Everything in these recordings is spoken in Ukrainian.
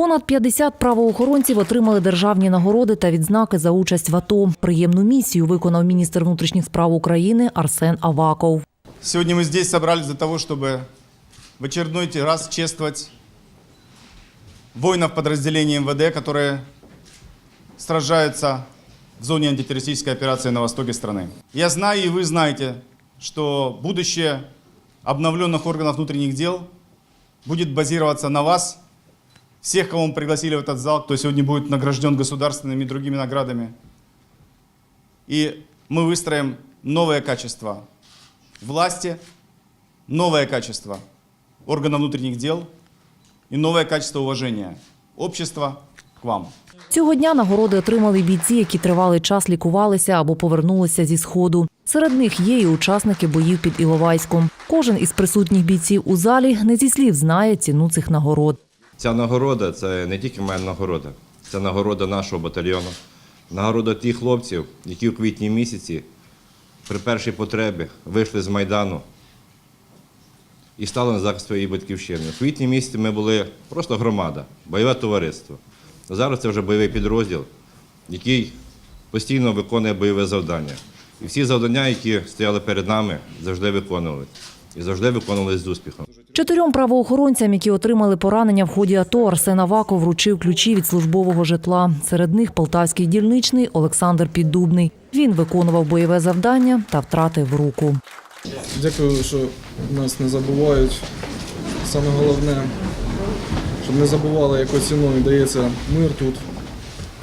Понад 50 правоохоронців отримали державні нагороди та відзнаки за участь в АТО. Приємну місію виконав міністр внутрішніх справ України Арсен Аваков. Сегодня мы здесь собрались для того, чтобы в очередной раз чествовать воинов подразделения МВД, которые сражаются в зоне антитеррористической операции на востоке страны. Я знаю, и вы знаете, что будущее обновленных органов внутренних дел будет базироваться на вас, всех, кого мы пригласили в этот зал, кто сегодня будет награжден государственными и другими наградами. И мы выстроим новое качество власти, новое качество органов внутренних дел и новое качество уважения общества к вам. Цього дня нагороди отримали й бійці, які тривалий час лікувалися або повернулися зі сходу. Серед них є і учасники боїв під Іловайськом. Кожен із присутніх бійців у залі не зі слів знає ціну цих нагород. Ця нагорода це не тільки моя нагорода, це нагорода нашого батальйону, нагорода тих хлопців, які в квітні місяці при першій потребі вийшли з Майдану і стали на захист своєї батьківщини. У квітні місяці ми були просто громада, бойове товариство. Зараз це вже бойовий підрозділ, який постійно виконує бойове завдання. І всі завдання, які стояли перед нами, завжди виконували. І завжди виконували з успіхом. Чотирьом правоохоронцям, які отримали поранення в ході АТО, Арсен Аваков вручив ключі від службового житла. Серед них полтавський дільничний Олександр Піддубний. Він виконував бойове завдання та втратив руку. Дякую, що нас не забувають. Саме головне, щоб не забували, якою ціною дається мир тут,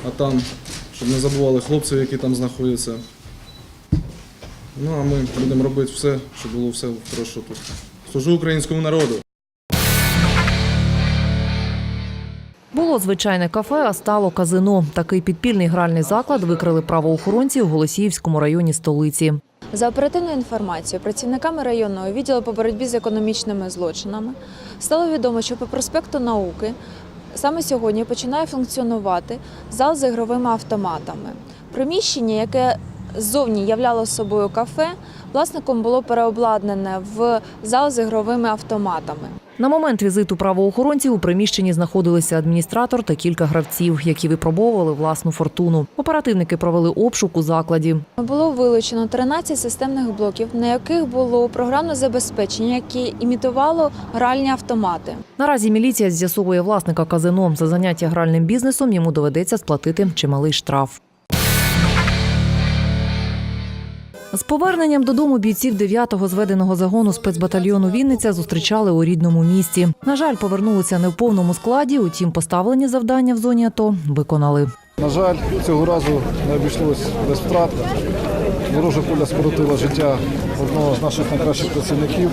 а там, щоб не забували хлопців, які там знаходяться. Ну а ми будемо робити все, щоб було все хорошо тут. Служу українському народу. Було звичайне кафе, а стало казино. Такий підпільний гральний заклад викрили правоохоронці у Голосіївському районі столиці. За оперативною інформацією, працівниками районного відділу по боротьбі з економічними злочинами стало відомо, що по проспекту науки саме сьогодні починає функціонувати зал з ігровими автоматами. Приміщення, яке ззовні являло собою кафе, власником було переобладнане в зал з ігровими автоматами. На момент візиту правоохоронців у приміщенні знаходилися адміністратор та кілька гравців, які випробовували власну фортуну. Оперативники провели обшук у закладі. Було вилучено 13 системних блоків, на яких було програмне забезпечення, яке імітувало гральні автомати. Наразі міліція з'ясовує власника казино. За заняття гральним бізнесом йому доведеться сплатити чималий штраф. З поверненням додому бійців 9-го зведеного загону спецбатальйону Вінниця зустрічали у рідному місті. На жаль, повернулися не в повному складі, утім поставлені завдання в зоні АТО виконали. На жаль, цього разу не обійшлось без втрат. Ворожа куля скоротила життя одного з наших найкращих працівників.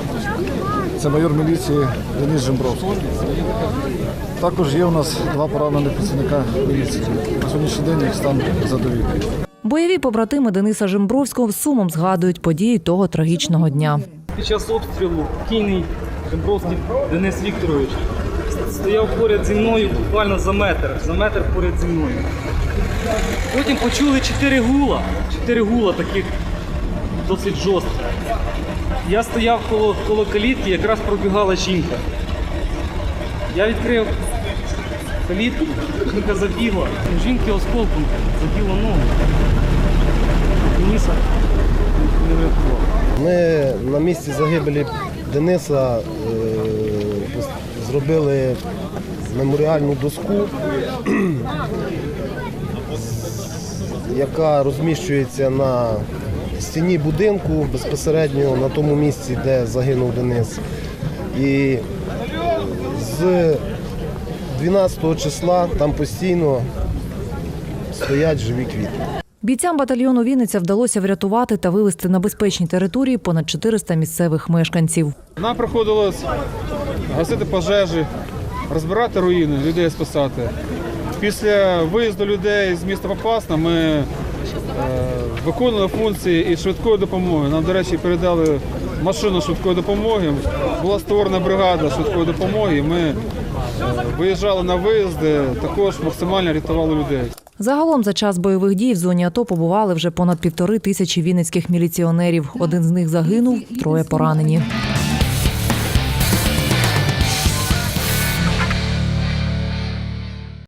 Це майор міліції Деніс Жембровський. Також є у нас два поранені працівника міліції. На сьогоднішній день їх стан задовільний. Бойові побратими Дениса Жембровського сумом згадують події того трагічного дня. Під час обстрілу покійний Жембровський Денис Вікторович стояв поряд зі мною буквально за метр, за метр поряд зі мною. Потім почули чотири гула, чотири гула таких досить жорстких. Я стояв коло, коло калітки, якраз пробігала жінка. Я відкрив калітку, жінка забігла, жінки осколком забігла ногу. Дениса не врятував. Ми на місці загибелі Дениса е, зробили меморіальну доску, яка розміщується на стіні будинку безпосередньо на тому місці, де загинув Денис. І з 12 числа там постійно стоять живі квіти. Бійцям батальйону Вінниця вдалося врятувати та вивезти на безпечні території понад 400 місцевих мешканців. Нам приходилось гасити пожежі, розбирати руїни, людей спасати. Після виїзду людей з міста Попасна ми е, виконували функції і швидкої допомоги. Нам, до речі, передали машину швидкої допомоги. Була створена бригада швидкої допомоги. Ми виїжджали на виїзди, також максимально рятували людей. Загалом за час бойових дій в зоні АТО побували вже понад півтори тисячі вінницьких міліціонерів. Один з них загинув, троє поранені.